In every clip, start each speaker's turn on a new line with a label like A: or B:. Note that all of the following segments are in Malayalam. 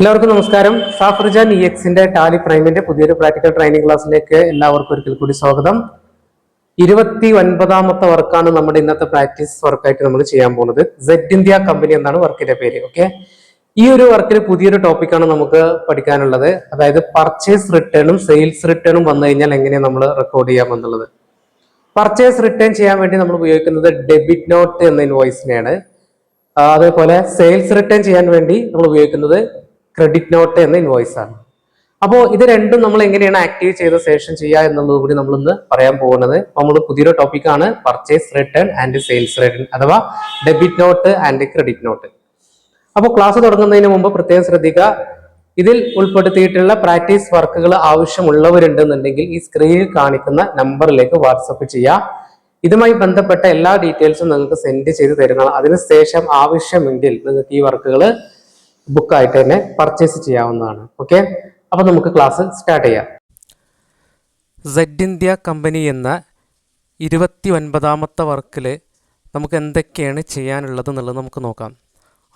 A: എല്ലാവർക്കും നമസ്കാരം. സാഫ്രിജാൻ ഇ എക്സിന്റെ ടാലി പ്രൈമിന്റെ പുതിയൊരു പ്രാക്ടിക്കൽ ട്രെയിനിങ് ക്ലാസ്സിലേക്ക് എല്ലാവർക്കും ഒരിക്കൽ കൂടി സ്വാഗതം. ഇരുപത്തി ഒൻപതാമത്തെ വർക്കാണ് നമ്മുടെ ഇന്നത്തെ പ്രാക്ടീസ് വർക്കായിട്ട് നമ്മൾ ചെയ്യാൻ പോകുന്നത്. സെഡ് ഇന്ത്യ കമ്പനി എന്നാണ് വർക്കിന്റെ പേര് ഓക്കെ ഈ ഒരു വർക്കിൽ പുതിയൊരു ടോപ്പിക്കാണ് നമുക്ക് പഠിക്കാനുള്ളത്. അതായത് പർച്ചേസ് റിട്ടേണും സെയിൽസ് റിട്ടേണും വന്നു കഴിഞ്ഞാൽ എങ്ങനെയാണ് നമ്മൾ റെക്കോർഡ് ചെയ്യാമെന്നുള്ളത് പർച്ചേസ് റിട്ടേൺ ചെയ്യാൻ വേണ്ടി നമ്മൾ ഉപയോഗിക്കുന്നത് ഡെബിറ്റ് നോട്ട് എന്ന ഇൻവോയ്സിനെയാണ് അതേപോലെ സെയിൽസ് റിട്ടേൺ ചെയ്യാൻ വേണ്ടി നമ്മൾ ഉപയോഗിക്കുന്നത് ക്രെഡിറ്റ് നോട്ട് എന്ന ഇൻവോയ്സ് ആണ്. അപ്പോൾ ഇത് രണ്ടും നമ്മൾ എങ്ങനെയാണ് ആക്റ്റീവ് ചെയ്ത ശേഷം ചെയ്യുക എന്നുള്ളത് കൂടി നമ്മൾ ഇന്ന് പറയാൻ പോകുന്നത്. നമ്മൾ പുതിയൊരു ടോപ്പിക്കാണ് purchase return and sales return അഥവാ debit note and credit note അപ്പോൾ ക്ലാസ് തുടങ്ങുന്നതിന് മുമ്പ് പ്രത്യേകം ശ്രദ്ധിക്കുക ഇതിൽ ഉൾപ്പെടുത്തിയിട്ടുള്ള പ്രാക്ടീസ് വർക്കുകൾ ആവശ്യമുള്ളവരുണ്ടെന്നുണ്ടെങ്കിൽ ഈ സ്ക്രീനിൽ കാണിക്കുന്ന നമ്പറിലേക്ക് വാട്സപ്പ് ചെയ്യാം ഇതുമായി ബന്ധപ്പെട്ട എല്ലാ ഡീറ്റെയിൽസും നിങ്ങൾക്ക് സെൻഡ് ചെയ്ത് തരുന്നതാണ്. അതിനുശേഷം ആവശ്യമെങ്കിൽ നിങ്ങൾക്ക് ഈ വർക്കുകൾ ബുക്കായിട്ട് തന്നെ പർച്ചേസ് ചെയ്യാവുന്നതാണ്. ഓക്കെ അപ്പോൾ നമുക്ക് ക്ലാസ് സ്റ്റാർട്ട് ചെയ്യാം. സെഡ് ഇന്ത്യ കമ്പനി എന്ന ഇരുപത്തി ഒൻപതാമത്തെ വർക്കിൽ നമുക്ക് എന്തൊക്കെയാണ് ചെയ്യാനുള്ളത് എന്നുള്ളത് നമുക്ക് നോക്കാം.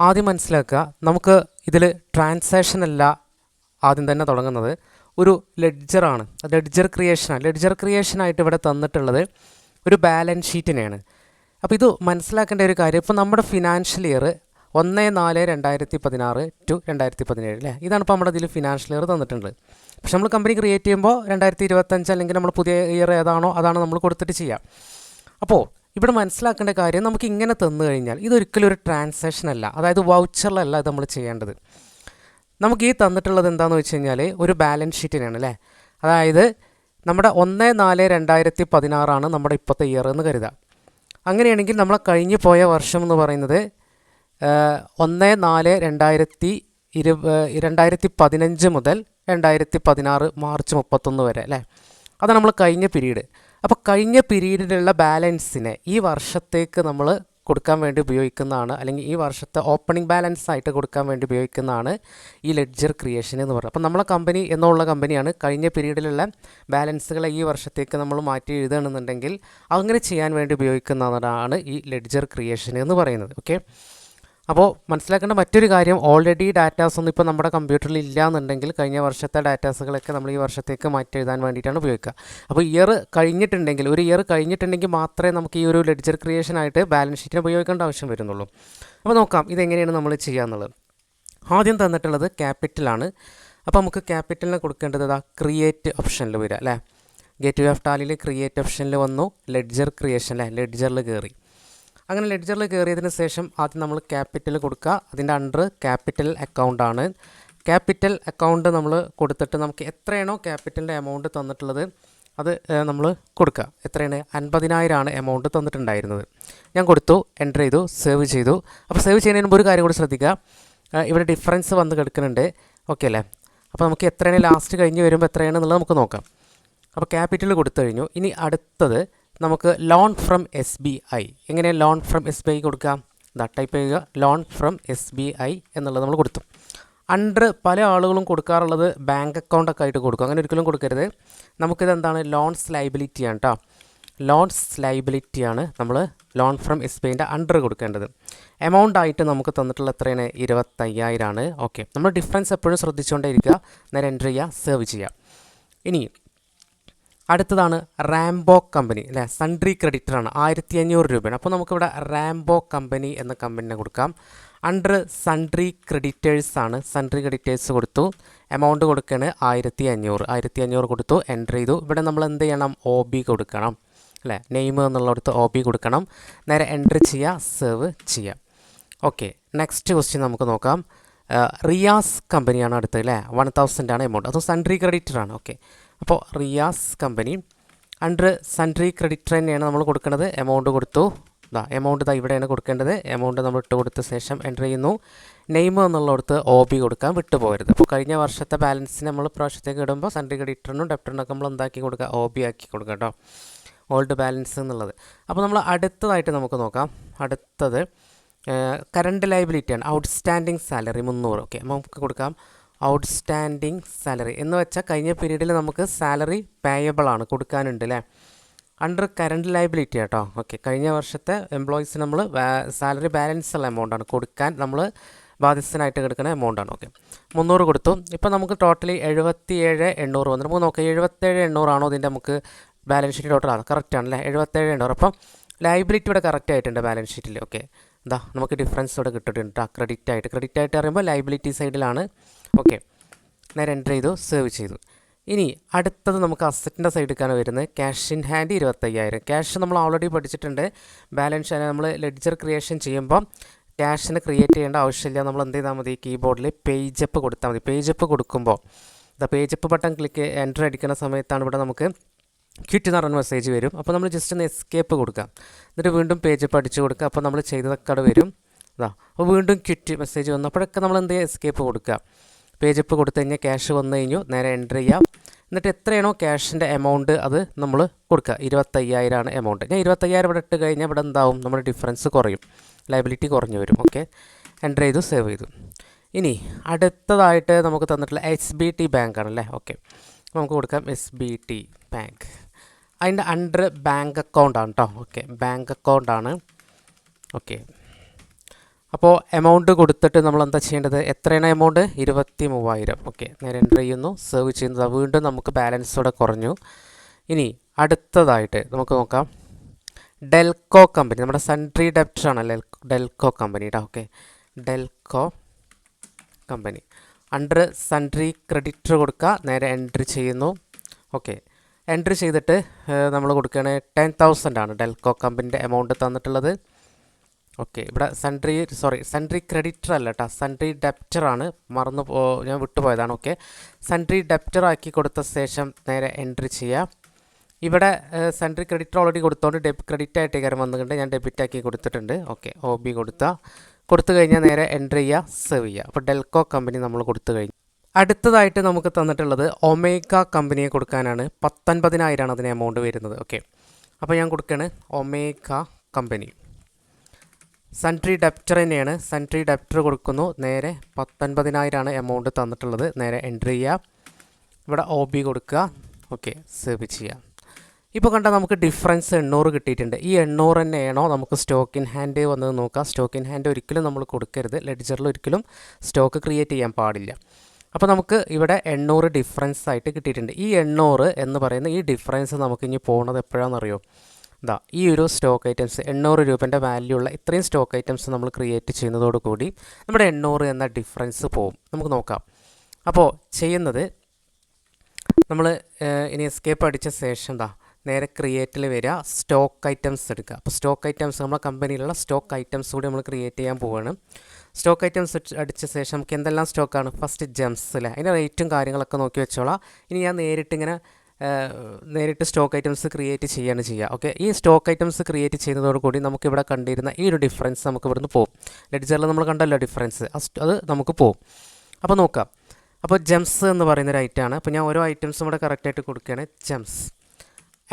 A: ആദ്യം മനസ്സിലാക്കുക നമുക്ക് ഇതിൽ ട്രാൻസാക്ഷൻ അല്ല ആദ്യം തന്നെ തുടങ്ങുന്നത്. ഒരു ലെഡ്ജറാണ് ലെഡ്ജർ ക്രിയേഷനാണ് ലെഡ്ജർ ക്രിയേഷനായിട്ട് ഇവിടെ തന്നിട്ടുള്ളത് ഒരു ബാലൻസ് ഷീറ്റിനെയാണ് അപ്പോൾ ഇത് മനസ്സിലാക്കേണ്ട ഒരു കാര്യം ഇപ്പോൾ നമ്മുടെ ഫിനാൻഷ്യൽ ഇയർ ഒന്ന് നാല് രണ്ടായിരത്തി പതിനാറ് ടു രണ്ടായിരത്തി പതിനേഴ് അല്ലേ? ഇതാണ് ഇപ്പോൾ നമ്മുടെ ഇതിൽ ഫിനാൻഷ്യൽ ഇയർ തന്നിട്ടുണ്ട്. പക്ഷെ നമ്മൾ കമ്പനി ക്രിയേറ്റ് ചെയ്യുമ്പോൾ രണ്ടായിരത്തി ഇരുപത്തഞ്ച് അല്ലെങ്കിൽ നമ്മൾ പുതിയ ഇയർ ഏതാണോ അതാണ് നമ്മൾ കൊടുത്തിട്ട് ചെയ്യാം. അപ്പോൾ ഇവിടെ മനസ്സിലാക്കേണ്ട കാര്യം നമുക്ക് ഇങ്ങനെ തന്നു കഴിഞ്ഞാൽ ഇതൊരിക്കലും ഒരു ട്രാൻസാക്ഷൻ അല്ല. അതായത് വൗച്ചറിലല്ല ഇത് നമ്മൾ ചെയ്യേണ്ടത്. നമുക്ക് ഈ തന്നിട്ടുള്ളത് എന്താണെന്ന് വെച്ച് കഴിഞ്ഞാൽ ഒരു ബാലൻസ് ഷീറ്റിനാണ് അല്ലേ? അതായത് നമ്മുടെ ഒന്ന് നാല് രണ്ടായിരത്തി പതിനാറാണ് നമ്മുടെ ഇപ്പോഴത്തെ ഇയർ എന്ന് കരുതാം. അങ്ങനെയാണെങ്കിൽ നമ്മളെ കഴിഞ്ഞു പോയ വർഷം എന്ന് പറയുന്നത് ഒന്ന് നാല് രണ്ടായിരത്തി ഇരു രണ്ടായിരത്തി പതിനഞ്ച് മുതൽ രണ്ടായിരത്തി പതിനാറ് മാർച്ച് മുപ്പത്തൊന്ന് വരെ അല്ലേ? അതാണ് നമ്മൾ കഴിഞ്ഞ പീരീഡ്. അപ്പോൾ കഴിഞ്ഞ പീരീഡിലുള്ള ബാലൻസിനെ ഈ വർഷത്തേക്ക് നമ്മൾ കൊടുക്കാൻ വേണ്ടി ഉപയോഗിക്കുന്നതാണ് അല്ലെങ്കിൽ ഈ വർഷത്തെ ഓപ്പണിംഗ് ബാലൻസ് ആയിട്ട് കൊടുക്കാൻ വേണ്ടി ഉപയോഗിക്കുന്നതാണ് ഈ ലെഡ്ജർ ക്രിയേഷൻ എന്ന് പറയുന്നത്. അപ്പോൾ നമ്മളെ കമ്പനി എന്നുള്ള കമ്പനിയാണ് കഴിഞ്ഞ പീരീഡിലുള്ള ബാലൻസുകളെ ഈ വർഷത്തേക്ക് നമ്മൾ മാറ്റി എഴുതുകയാണെന്നുണ്ടെങ്കിൽ അങ്ങനെ ചെയ്യാൻ വേണ്ടി ഉപയോഗിക്കുന്നതാണ് ഈ ലെഡ്ജർ ക്രിയേഷൻ എന്ന് പറയുന്നത് ഓക്കെ? അപ്പോൾ മനസ്സിലാക്കേണ്ട മറ്റൊരു കാര്യം ഓൾറെഡി ഡാറ്റാസ് ഒന്നും ഇപ്പോൾ നമ്മുടെ കമ്പ്യൂട്ടറിൽ ഇല്ല എന്നുണ്ടെങ്കിൽ കഴിഞ്ഞ വർഷത്തെ ഡാറ്റാസുകളൊക്കെ നമ്മൾ ഈ വർഷത്തേക്ക് മാറ്റി എഴുതാൻ വേണ്ടിയിട്ടാണ് ഉപയോഗിക്കുക. അപ്പോൾ ഇയർ കഴിഞ്ഞിട്ടുണ്ടെങ്കിൽ ഒരു ഇയർ കഴിഞ്ഞിട്ടുണ്ടെങ്കിൽ മാത്രമേ നമുക്ക് ഈ ഒരു ലെഡ്ജർ ക്രിയേഷൻ ആയിട്ട് ബാലൻസ് ഷീറ്റിന് ഉപയോഗിക്കേണ്ട ആവശ്യം വരുന്നുള്ളൂ. അപ്പോൾ നോക്കാം ഇതെങ്ങനെയാണ് നമ്മൾ ചെയ്യാന്നുള്ളത് ആദ്യം തന്നിട്ടുള്ളത് ക്യാപിറ്റലാണ് അപ്പോൾ നമുക്ക് ക്യാപിറ്റലിന് കൊടുക്കേണ്ടത് ഇതാ ക്രിയേറ്റ് ഓപ്ഷനിൽ വരിക അല്ലേ? ഗേറ്റ് വേ ഓഫ് ടാലിയിൽ ക്രിയേറ്റ് ഓപ്ഷനിൽ വന്നു ലെഡ്ജർ ക്രിയേഷൻ അല്ലേ ലെഡ്ജറിൽ കയറി അങ്ങനെ ലെഡ്ജറിൽ കയറിയതിന് ശേഷം ആദ്യം നമ്മൾ ക്യാപിറ്റൽ കൊടുക്കുക. അതിന്റെ അണ്ടർ ക്യാപിറ്റൽ അക്കൗണ്ട് ആണ്. ക്യാപിറ്റൽ അക്കൗണ്ട് നമ്മൾ കൊടുത്തിട്ട് നമുക്ക് എത്രയാണോ ക്യാപിറ്റലിന്റെ എമൗണ്ട് തന്നിട്ടുള്ളത് അത് നമ്മൾ കൊടുക്കുക. എത്രയാണ്? അൻപതിനായിരമാണ് എമൗണ്ട് തന്നിട്ടുണ്ടായിരുന്നത്. ഞാൻ കൊടുത്തു എന്റർ ചെയ്തു സേവ് ചെയ്തു. അപ്പോൾ സേവ് ചെയ്യുന്നതിന് മുമ്പ് ഒരു കാര്യം കൂടി ശ്രദ്ധിക്കുക. ഇവിടെ ഡിഫറൻസ് വന്ന് കിടക്കുന്നുണ്ട്. ഓക്കെ അല്ലേ? അപ്പോൾ നമുക്ക് എത്രയാണ് ലാസ്റ്റ് കഴിഞ്ഞ് വരുമ്പോൾ എത്രയാണെന്നുള്ളത് നമുക്ക് നോക്കാം. അപ്പോൾ ക്യാപിറ്റൽ കൊടുത്തു കഴിഞ്ഞു. ഇനി അടുത്തത് നമുക്ക് loan from S B I എങ്ങനെ loan from S B I കൊടുക്കാം? ഇതാ ടൈപ്പ് ചെയ്യുക loan from S B I എന്നുള്ളത് നമ്മൾ കൊടുത്തു. അണ്ടർ പല ആളുകളും കൊടുക്കാറുള്ളത് ബാങ്ക് അക്കൗണ്ടൊക്കെ ആയിട്ട് കൊടുക്കും. അങ്ങനെ ഒരിക്കലും കൊടുക്കരുത്. നമുക്കിത് എന്താണ്? ലോൺസ് ലൈബിലിറ്റി ആണ് കേട്ടോ ലോൺസ് ലൈബിലിറ്റി ആണ് നമ്മൾ ലോൺ ഫ്രം എസ് ബി ഐന്റെ അണ്ടർ കൊടുക്കേണ്ടത്. എമൗണ്ട് ആയിട്ട് നമുക്ക് തന്നിട്ടുള്ള എത്രയാണ്? ഇരുപത്തയ്യായിരമാണ് ഓക്കെ നമ്മൾ ഡിഫറൻസ് എപ്പോഴും ശ്രദ്ധിച്ചുകൊണ്ടേ ഇരിക്കുക. നേരെ എന്റർ ചെയ്യുക സേവ് ചെയ്യുക. ഇനി അടുത്തതാണ് റാംബോ കമ്പനി അല്ലേ? സൺട്രി ക്രെഡിറ്ററാണ് ആയിരത്തി അഞ്ഞൂറ് രൂപയാണ്. അപ്പോൾ നമുക്കിവിടെ റാംബോ കമ്പനി എന്ന കമ്പനിനെ കൊടുക്കാം. അണ്ടർ സൺട്രി ക്രെഡിറ്റേഴ്സ് ആണ്. സൺട്രി ക്രെഡിറ്റേഴ്സ് കൊടുത്തു. എമൗണ്ട് കൊടുക്കുകയാണ് ആയിരത്തി അഞ്ഞൂറ് ആയിരത്തി അഞ്ഞൂറ് കൊടുത്തു എന്റർ ചെയ്തു. ഇവിടെ നമ്മൾ എന്ത് ചെയ്യണം? ഒ ബി കൊടുക്കണം അല്ലേ? നെയിം എന്നുള്ളടുത്ത് ഒ ബി കൊടുക്കണം. നേരെ എന്റർ ചെയ്യുക സേവ് ചെയ്യുക. ഓക്കെ നെക്സ്റ്റ് ക്വസ്റ്റ്യൻ നമുക്ക് നോക്കാം. റിയാസ് കമ്പനിയാണ് അടുത്തത് അല്ലേ? വൺ തൗസൻഡ് ആണ് എമൗണ്ട് അതും സൺട്രി ക്രെഡിറ്റർ ആണ്. ഓക്കെ അപ്പോൾ Riyas company. Under sundry credit തന്നെയാണ് നമ്മൾ കൊടുക്കുന്നത്. എമൗണ്ട് കൊടുത്തു. ഇതാ എമൗണ്ട് ഇതാ ഇവിടെയാണ് കൊടുക്കേണ്ടത്. എമൗണ്ട് നമ്മൾ ഇട്ട് കൊടുത്ത ശേഷം എന്റർ ചെയ്യുന്നു. നെയിം എന്നുള്ളിടത്ത് ഒ ബി കൊടുക്കാൻ വിട്ടുപോകരുത്. അപ്പോൾ കഴിഞ്ഞ വർഷത്തെ ബാലൻസ് നമ്മൾ പ്രാവശ്യത്തേക്ക് ഇടുമ്പോൾ സൺട്രി ക്രെഡിറ്ററിനും ഡെപ്റ്ററിനൊക്കെ നമ്മൾ എന്താക്കി കൊടുക്കുക? ഒ ബി ആക്കി കൊടുക്കുക കേട്ടോ. ഓൾഡ് ബാലൻസ് എന്നുള്ളത്. അപ്പോൾ നമ്മൾ അടുത്തതായിട്ട് നമുക്ക് നോക്കാം. അടുത്തത് കറണ്ട് ലൈബിലിറ്റിയാണ് ഔട്ട്സ്റ്റാൻഡിങ് സാലറി മുന്നൂറ്. ഓക്കെ നമുക്ക് കൊടുക്കാം. ഔട്ട്സ്റ്റാൻഡിങ് സാലറി എന്ന് വെച്ചാൽ കഴിഞ്ഞ പീരീഡിൽ നമുക്ക് സാലറി പേയബിൾ ആണ് കൊടുക്കാനുണ്ട് അല്ലേ അണ്ടർ കറണ്ട് ലൈബിലിറ്റി കേട്ടോ ഓക്കെ കഴിഞ്ഞ വർഷത്തെ എംപ്ലോയീസിന് നമ്മൾ സാലറി ബാലൻസ് ഉള്ള എമൗണ്ടാണ് കൊടുക്കാൻ നമ്മൾ ബാധ്യസ്ഥനായിട്ട് കിടക്കുന്ന എമൗണ്ട് ആണ്. ഓക്കെ മുന്നൂറ് കൊടുത്തു. ഇപ്പോൾ നമുക്ക് ടോട്ടലി എഴുപത്തി ഏഴ് എണ്ണൂറ് വന്നു നമുക്ക് നോക്കാം എഴുപത്തേഴ് എണ്ണൂറാണോ ഇതിന്റെ നമുക്ക് ബാലൻസ് ഷീറ്റ് ടോട്ടൽ ആണ്? കറക്റ്റ് ആണല്ലേ എഴുപത്തേഴ് എണ്ണൂറ്. അപ്പം ലൈബിലിറ്റി ഇവിടെ കറക്റ്റ് ആയിട്ടുണ്ട് ബാലൻസ് ഷീറ്റിൽ ഓക്കെ എന്താ നമുക്ക് ഡിഫറൻസ് ഇവിടെ കിട്ടിയിട്ടുണ്ട് ക്രെഡിറ്റ് ആയിട്ട്. ക്രെഡിറ്റ് ആയിട്ട് പറയുമ്പോൾ ലൈബിലിറ്റി സൈഡിലാണ് ഓക്കെ. നേരെ എന്റർ ചെയ്തു സേവ് ചെയ്തു. ഇനി അടുത്തത് നമുക്ക് അസറ്റിന്റെ സൈഡിലേക്കാണ് വരുന്നത്. ക്യാഷ് ഇൻ ഹാൻഡ് ഇരുപത്തയ്യായിരം. ക്യാഷ് നമ്മൾ ഓൾറെഡി പഠിച്ചിട്ടുണ്ട്. ബാലൻസ് നമ്മൾ ലെഡ്ജർ ക്രിയേഷൻ ചെയ്യുമ്പോൾ ക്യാഷിന് ക്രിയേറ്റ് ചെയ്യേണ്ട ആവശ്യമില്ല. നമ്മൾ എന്ത് ചെയ്താൽ മതി? കീബോർഡിൽ പേജ് അപ്പ് കൊടുത്താൽ മതി. പേജ് അപ്പ് കൊടുക്കുമ്പോൾ the page up button click enter അടിക്കുന്ന സമയത്താണ് ഇവിടെ നമുക്ക് ക്വിറ്റ് എന്ന് പറഞ്ഞ മെസ്സേജ് വരും. അപ്പോൾ നമ്മൾ ജസ്റ്റ് ഒന്ന് എസ്കേപ്പ് കൊടുക്കാം. എന്നിട്ട് വീണ്ടും പേജ് അപ്പ് അടിച്ച് കൊടുക്കുക. അപ്പോൾ നമ്മൾ ചെയ്തതൊക്കെ അവിടെ വരും. അതാ അപ്പോൾ വീണ്ടും ക്വിറ്റ് മെസ്സേജ് വന്നു. അപ്പോഴൊക്കെ നമ്മൾ എന്ത് ചെയ്യുക എസ്കേപ്പ് കൊടുക്കുക. പേജ് അപ്പ് കൊടുത്തു കഴിഞ്ഞാൽ ക്യാഷ് വന്നു കഴിഞ്ഞു. നേരെ എന്റർ ചെയ്യാം. എന്നിട്ട് എത്രയാണോ ക്യാഷിന്റെ എമൗണ്ട് അത് നമ്മൾ കൊടുക്കുക. ഇരുപത്തയ്യായിരമാണ് എമൗണ്ട് ഞാൻ ഇരുപത്തയ്യായിരം ഇവിടെ ഇട്ട് കഴിഞ്ഞാൽ ഇവിടെ എന്താവും? നമ്മുടെ ഡിഫറൻസ് കുറയും. ലൈബിലിറ്റി കുറഞ്ഞു വരും. ഓക്കെ എന്റർ ചെയ്തു സേവ് ചെയ്തു. ഇനി അടുത്തതായിട്ട് നമുക്ക് തന്നിട്ടുള്ള എസ് ബി ടി ബാങ്ക് ആണല്ലേ ഓക്കെ നമുക്ക് കൊടുക്കാം എസ് ബി ടി ബാങ്ക് അതിന്റെ അണ്ടർ ബാങ്ക് അക്കൗണ്ട് ആണ് കേട്ടോ ഓക്കെ ബാങ്ക് അക്കൗണ്ട് ആണ്. ഓക്കെ അപ്പോൾ എമൗണ്ട് കൊടുത്തിട്ട് നമ്മൾ എന്താ ചെയ്യേണ്ടത്? എത്രയാണ് എമൗണ്ട് ഇരുപത്തി മൂവായിരം ഓക്കെ നേരെ എന്റർ ചെയ്യുന്നു. സേവ് ചെയ്യുന്നത് വീണ്ടും നമുക്ക് ബാലൻസോടെ കുറഞ്ഞു. ഇനി അടുത്തതായിട്ട് നമുക്ക് നോക്കാം. ഡെൽക്കോ കമ്പനി നമ്മുടെ സൺട്രി ഡെപ്റ്റർ ആണ് ഡെൽക്കോ കമ്പനി കേട്ടോ okay Delco company under sundry creditor കൊടുക്കുക നേരെ എൻട്രി ചെയ്യുന്നു. ഓക്കെ എൻട്രി ചെയ്തിട്ട് നമ്മൾ കൊടുക്കുകയാണെങ്കിൽ ടെൻ തൗസൻഡ് ആണ് ഡെൽക്കോ കമ്പനിന്റെ എമൗണ്ട് തന്നിട്ടുള്ളത്. ഓക്കെ ഇവിടെ സൺട്രി സോറി സൺട്രി ക്രെഡിറ്റർ അല്ല കേട്ടോ സൺട്രി ഡെപ്റ്റർ ആണ്. മറന്നു പോ ഞാൻ വിട്ടുപോയതാണ്. ഓക്കെ സൺട്രി ഡെപ്റ്റർ ആക്കി കൊടുത്ത ശേഷം നേരെ എൻട്രി ചെയ്യാം. ഇവിടെ സൺട്രി ക്രെഡിറ്റർ ഓൾറെഡി കൊടുത്തോണ്ട് ഡെബ് ക്രെഡിറ്റ് ആയിട്ട് കാര്യം വന്നിട്ടുണ്ട്. ഞാൻ ഡെബിറ്റ് ആക്കി കൊടുത്തിട്ടുണ്ട്. ഓക്കെ ഒ ബി കൊടുത്ത. കൊടുത്തു കഴിഞ്ഞാൽ നേരെ എൻട്രി ചെയ്യുക സെർവ് ചെയ്യുക അപ്പോൾ ഡെൽക്കോ കമ്പനി നമ്മൾ കൊടുത്തു കഴിഞ്ഞു. അടുത്തതായിട്ട് നമുക്ക് തന്നിട്ടുള്ളത് ഒമേഗ കമ്പനിയെ കൊടുക്കാനാണ്. പത്തൊൻപതിനായിരമാണ് അതിന് എമൗണ്ട് വരുന്നത്. ഓക്കെ അപ്പോൾ ഞാൻ കൊടുക്കുകയാണ് ഒമേഗ കമ്പനി സൺട്രി ഡെപ്റ്റർ തന്നെയാണ്. സൺട്രി ഡെപ്റ്റർ കൊടുക്കുന്നു. നേരെ പത്തൊൻപതിനായിരമാണ് എമൗണ്ട് തന്നിട്ടുള്ളത്. നേരെ എൻട്രി ചെയ്യുക ഇവിടെ ഒ ബി കൊടുക്കുക. ഓക്കെ സേവ് ചെയ്യുക ഇപ്പോൾ കണ്ടാൽ നമുക്ക് ഡിഫറൻസ് എണ്ണൂറ് കിട്ടിയിട്ടുണ്ട്. ഈ എണ്ണൂറ് തന്നെയാണോ നമുക്ക് സ്റ്റോക്ക് ഇൻ ഹാൻഡ് വന്നത് നോക്കാം. സ്റ്റോക്ക് ഇൻ ഹാൻഡ് ഒരിക്കലും നമ്മൾ കൊടുക്കരുത്. ലെഡ്ജറിൽ ഒരിക്കലും സ്റ്റോക്ക് ക്രിയേറ്റ് ചെയ്യാൻ പാടില്ല. അപ്പോൾ നമുക്ക് ഇവിടെ എണ്ണൂറ് ഡിഫറൻസ് ആയിട്ട് കിട്ടിയിട്ടുണ്ട്. ഈ എണ്ണൂറ് എന്ന് പറയുന്ന ഈ ഡിഫറൻസ് നമുക്ക് ഇനി പോകുന്നത് എപ്പോഴാണെന്നറിയോ? ഇതാ ഈ ഒരു സ്റ്റോക്ക് ഐറ്റംസ് എണ്ണൂറ് രൂപേന്റെ വാല്യൂ ഉള്ള ഇത്രയും സ്റ്റോക്ക് ഐറ്റംസ് നമ്മൾ ക്രിയേറ്റ് ചെയ്യുന്നതോടുകൂടി നമ്മുടെ എണ്ണൂറ് എന്ന ഡിഫറൻസ് പോവും. നമുക്ക് നോക്കാം. അപ്പോൾ ചെയ്യുന്നത് നമ്മൾ ഇനി എസ്കേപ്പ് അടിച്ച ശേഷം എന്താ നേരെ ക്രിയേറ്റിൽ വരിക സ്റ്റോക്ക് ഐറ്റംസ് എടുക്കുക. അപ്പോൾ സ്റ്റോക്ക് ഐറ്റംസ് നമ്മുടെ കമ്പനിയിലുള്ള സ്റ്റോക്ക് ഐറ്റംസ് കൂടി നമ്മൾ ക്രിയേറ്റ് ചെയ്യാൻ പോവുകയാണ് സ്റ്റോക്ക് ഐറ്റംസ് അടിച്ച ശേഷം നമുക്ക് എന്തെല്ലാം സ്റ്റോക്കാണ് ഫസ്റ്റ് ജെംസ് അല്ലേ അതിന്റെ റേറ്റും കാര്യങ്ങളൊക്കെ നോക്കി വെച്ചോളാം. ഇനി ഞാൻ നേരിട്ട് ഇങ്ങനെ നേരിട്ട് സ്റ്റോക്ക് ഐറ്റംസ് ക്രിയേറ്റ് ചെയ്യാണ് ചെയ്യുക. ഓക്കെ? ഈ സ്റ്റോക്ക് ഐറ്റംസ് ക്രിയേറ്റ് ചെയ്യുന്നതോടുകൂടി നമുക്കിവിടെ കണ്ടിരുന്ന ഈ ഒരു ഡിഫറൻസ് നമുക്ക് ഇവിടുന്ന് പോകും ലെഡ്ജറിൽ നമ്മൾ കണ്ടല്ലോ ഡിഫറൻസ്. അത് നമുക്ക് പോകും അപ്പോൾ നോക്കാം. അപ്പോൾ ജെംസ് എന്ന് പറയുന്ന ഒരു ഐറ്റമാണ് അപ്പോൾ ഞാൻ ഓരോ ഐറ്റംസും ഇവിടെ കറക്റ്റായിട്ട് കൊടുക്കുകയാണ്. ജെംസ്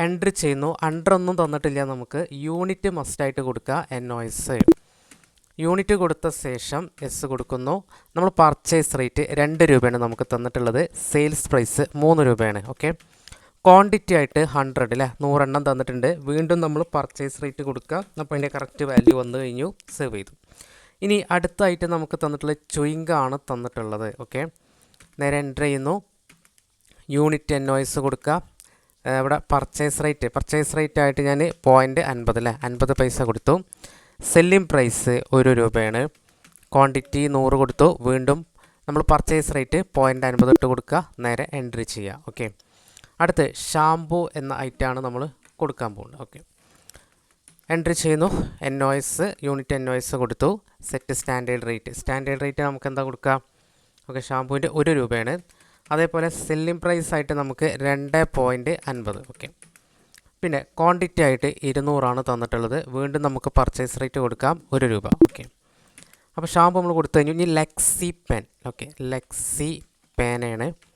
A: എൻട്രി ചെയ്യുന്നു. അണ്ടർ ഒന്നും തന്നിട്ടില്ല നമുക്ക്. യൂണിറ്റ് മസ്റ്റായിട്ട് കൊടുക്കുക. എൻ ഒ എസ് യൂണിറ്റ് കൊടുത്ത ശേഷം എസ് കൊടുക്കുന്നു. നമ്മൾ പർച്ചേസ് റേറ്റ് രണ്ട് രൂപയാണ് നമുക്ക് തന്നിട്ടുള്ളത്. സെയിൽസ് പ്രൈസ് മൂന്ന് രൂപയാണ്. ഓക്കെ? ക്വാണ്ടിറ്റി ആയിട്ട് ഹൺഡ്രഡ് അല്ലേ നൂറെണ്ണം തന്നിട്ടുണ്ട്. വീണ്ടും നമ്മൾ പർച്ചേസ് റേറ്റ് കൊടുക്കുക. അപ്പോൾ അതിന്റെ കറക്റ്റ് വാല്യൂ വന്നു കഴിഞ്ഞു. സേവ് ചെയ്തു. ഇനി അടുത്തായിട്ട് നമുക്ക് തന്നിട്ടുള്ള ചുയിങ്ക ആണ് തന്നിട്ടുള്ളത്. ഓക്കെ നേരെ എന്റർ ചെയ്യുന്നു. യൂണിറ്റ് എൻ വോയിസ് കൊടുക്കുക. ഇവിടെ പർച്ചേസ് റേറ്റ് പർച്ചേസ് റേറ്റ് ആയിട്ട് ഞാൻ പോയിന്റ് അൻപത് അല്ലേ അൻപത് പൈസ കൊടുത്തു. സെല്ലിംഗ് പ്രൈസ് ഒരു രൂപയാണ്. ക്വാണ്ടിറ്റി നൂറ് കൊടുത്തു. വീണ്ടും നമ്മൾ പർച്ചേസ് റേറ്റ് പോയിന്റ് അൻപത് ഇട്ട് കൊടുക്കുക. നേരെ എൻട്രി ചെയ്യുക. ഓക്കെ അടുത്ത് ഷാംപൂ എന്ന ഐറ്റമാണ് നമ്മൾ കൊടുക്കാൻ പോകുന്നത്. ഓക്കെ. എൻട്രി ചെയ്യുന്നു. N O unit N O കൊടുത്തു. Set standard rate standard rate നമുക്ക് എന്താ കൊടുക്കുക? ഓക്കെ ഷാംപൂവിന്റെ ഒരു രൂപയാണ്. അതേപോലെ സെല്ലിംഗ് പ്രൈസ് ആയിട്ട് നമുക്ക് രണ്ട് പോയിന്റ് അൻപത്. ഓക്കെ. പിന്നെ ക്വാണ്ടിറ്റി ആയിട്ട് ഇരുന്നൂറാണ് തന്നിട്ടുള്ളത്. വീണ്ടും നമുക്ക് പർച്ചേസ് റേറ്റ് കൊടുക്കാം. ഒരു രൂപ. ഓക്കെ. അപ്പോൾ ഷാമ്പു നമ്മൾ കൊടുത്തു കഴിഞ്ഞു. ഇനി ലെക്സി പെൻ ഓക്കെ. ലെക്സി പേനയാണ്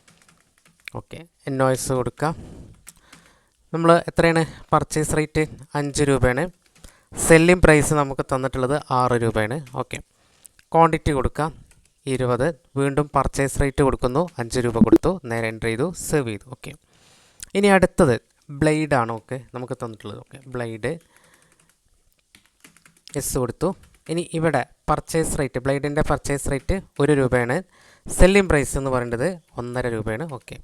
A: ഓക്കെ. ഇൻവോയ്സ് കൊടുക്കാം. നമ്മൾ എത്രയാണ്? പർച്ചേസ് റേറ്റ് അഞ്ച് രൂപയാണ്. സെല്ലിംഗ് പ്രൈസ് നമുക്ക് തന്നിട്ടുള്ളത് ആറ് രൂപയാണ്. ഓക്കെ. ക്വാണ്ടിറ്റി കൊടുക്കാം. ഇരുപത്. വീണ്ടും പർച്ചേസ് റേറ്റ് കൊടുക്കുന്നു. അഞ്ച് രൂപ കൊടുത്തു. നേരെ എന്റർ ചെയ്തു. സേവ് ചെയ്തു. ഓക്കെ. ഇനി അടുത്തത് ബ്ലേഡ് ആണ് ഓക്കെ. നമുക്ക് തന്നിട്ടുള്ളത്. ഓക്കെ. ബ്ലേഡ്. എസ് കൊടുത്തു. ഇനി ഇവിടെ പർച്ചേസ് റേറ്റ് ബ്ലേഡിന്റെ പർച്ചേസ് റേറ്റ് ഒരു രൂപയാണ്. സെല്ലിംഗ് പ്രൈസ് എന്ന് പറയുന്നത് ഒന്നര രൂപയാണ്. ഓക്കെ.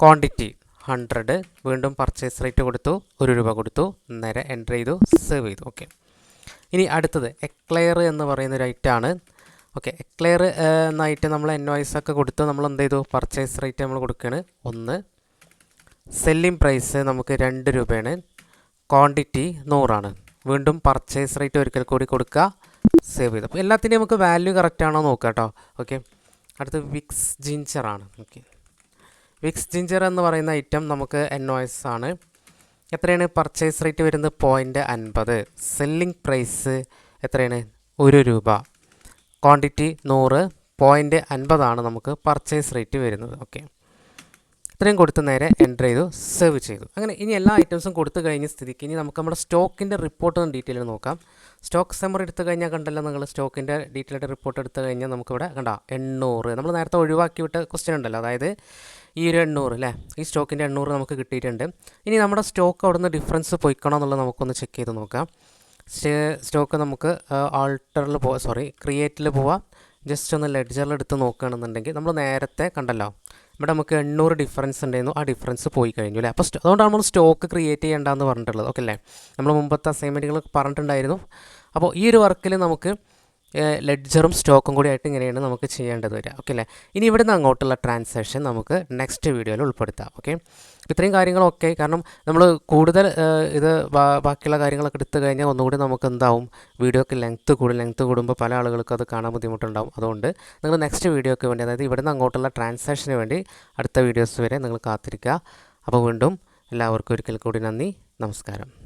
A: Quantity hundred. വീണ്ടും പർച്ചേസ് റേറ്റ് കൊടുത്തു ഒരു രൂപ കൊടുത്തു നേരെ എന്റർ ചെയ്തു സേവ് ചെയ്തു. ഓക്കെ. ഇനി അടുത്തത് എക്ലെയർ എന്ന് പറയുന്ന ഒരു ഐറ്റമാണ് ഓക്കെ. എക്ലെയർ എന്നായിട്ട് നമ്മൾ ഇൻവോയ്സ് ഒക്കെ കൊടുത്ത് നമ്മൾ എന്ത് ചെയ്തു? പർച്ചേസ് റേറ്റ് നമ്മൾ കൊടുക്കുകയാണ്. ഒന്ന് സെല്ലിംഗ് പ്രൈസ് നമുക്ക് രണ്ട് രൂപയാണ്. ക്വാണ്ടിറ്റി നൂറാണ്. വീണ്ടും പർച്ചേസ് റേറ്റ് ഒരിക്കൽ കൂടി കൊടുക്കുക സേവ് ചെയ്തു. അപ്പോൾ എല്ലാത്തിന്റെയും നമുക്ക് വാല്യൂ കറക്റ്റ് ആണോ നോക്കുക കേട്ടോ. ഓക്കെ. അടുത്ത് വിക്സ് ജിഞ്ചറാണ് ഓക്കെ വിക്സ് ജിഞ്ചർ എന്ന് പറയുന്ന ഐറ്റം നമുക്ക് എൻ ഒ എസ് ആണ്. എത്രയാണ് പർച്ചേസ് റേറ്റ് വരുന്നത്? പോയിന്റ് അൻപത്. സെല്ലിംഗ് പ്രൈസ് എത്രയാണ്? ഒരു രൂപ. ക്വാണ്ടിറ്റി നൂറ്. പോയിന്റ് അൻപതാണ് നമുക്ക് പർച്ചേസ് റേറ്റ് വരുന്നത്. ഓക്കെ ഇത്രയും കൊടുത്ത് നേരെ എന്റർ ചെയ്തു സേവ് ചെയ്തു. അങ്ങനെ ഇനി എല്ലാ ഐറ്റംസും കൊടുത്തു കഴിഞ്ഞ സ്ഥിതിക്ക് ഇനി നമുക്ക് നമ്മുടെ സ്റ്റോക്കിന്റെ റിപ്പോർട്ട് ഡീറ്റെയിൽ നോക്കാം. സ്റ്റോക്ക് സെമർ എടുത്തു കഴിഞ്ഞാൽ കണ്ടല്ലോ നിങ്ങൾ സ്റ്റോക്കിന്റെ ഡീറ്റെയിൽഡ് റിപ്പോർട്ട് എടുത്തു കഴിഞ്ഞാൽ നമുക്കിവിടെ കണ്ട എണ്ണൂറ്. നമ്മൾ നേരത്തെ ഒഴിവാക്കി വിട്ട ക്വസ്റ്റ്യൻ ഉണ്ടല്ലോ. അതായത് ഈ ഒരു എണ്ണൂറ് അല്ലേ ഈ സ്റ്റോക്കിന്റെ എണ്ണൂറ് നമുക്ക് കിട്ടിയിട്ടുണ്ട്. ഇനി നമ്മുടെ സ്റ്റോക്ക് അവിടുന്ന് ഡിഫറൻസ് പോയിക്കണോ എന്നുള്ളത് നമുക്കൊന്ന് ചെക്ക് ചെയ്ത് നോക്കാം. സ്റ്റോക്ക് നമുക്ക് ആൾട്ടറിൽ പോവാം സോറി ക്രിയേറ്റിൽ പോവാം. ജസ്റ്റ് ഒന്ന് ലെഡ്ജറിൽ എടുത്ത് നോക്കുകയാണെന്നുണ്ടെങ്കിൽ നമ്മൾ നേരത്തെ കണ്ടല്ലോ. ഇവിടെ നമുക്ക് എണ്ണൂറ് ഡിഫറൻസ് ഉണ്ടായിരുന്നു. ആ ഡിഫറൻസ് പോയി കഴിഞ്ഞു അല്ലേ? അപ്പോൾ അതുകൊണ്ടാണ് നമ്മൾ സ്റ്റോക്ക് ക്രിയേറ്റ് ചെയ്യേണ്ടതെന്ന് പറഞ്ഞിട്ടുള്ളത്. ഓക്കെ അല്ലേ? നമ്മൾ മുമ്പത്തെ അസൈൻമെന്റുകൾ പറഞ്ഞിട്ടുണ്ടായിരുന്നു. അപ്പോൾ ഈ ഒരു വർക്കിൽ നമുക്ക് ലെഡ്ജറും സ്റ്റോക്കും കൂടി ആയിട്ട് ഇങ്ങനെയാണ് നമുക്ക് ചെയ്യേണ്ടത് വരിക. ഓക്കെ അല്ലേ? ഇനി ഇവിടുന്ന് അങ്ങോട്ടുള്ള ട്രാൻസാക്ഷൻ നമുക്ക് നെക്സ്റ്റ് വീഡിയോയിൽ ഉൾപ്പെടുത്താം. ഓക്കെ ഇത്രയും കാര്യങ്ങളൊക്കെ കാരണം നമ്മൾ കൂടുതൽ ഇത് ബാക്കിയുള്ള കാര്യങ്ങളൊക്കെ എടുത്തു കഴിഞ്ഞാൽ ഒന്നുകൂടി നമുക്ക് എന്താവും? വീഡിയോക്ക് ലെങ്ത്ത് കൂടും. ലെങ്ത്ത് കൂടുമ്പോൾ പല ആളുകൾക്കും അത് കാണാൻ ബുദ്ധിമുട്ടുണ്ടാവും. അതുകൊണ്ട് നിങ്ങൾ നെക്സ്റ്റ് വീഡിയോക്ക് വേണ്ടി അതായത് ഇവിടുന്ന് അങ്ങോട്ടുള്ള ട്രാൻസാക്ഷന് വേണ്ടി അടുത്ത വീഡിയോസ് വരെ നിങ്ങൾ കാത്തിരിക്കുക. അപ്പോൾ വീണ്ടും എല്ലാവർക്കും ഒരിക്കൽ കൂടി നന്ദി. നമസ്കാരം.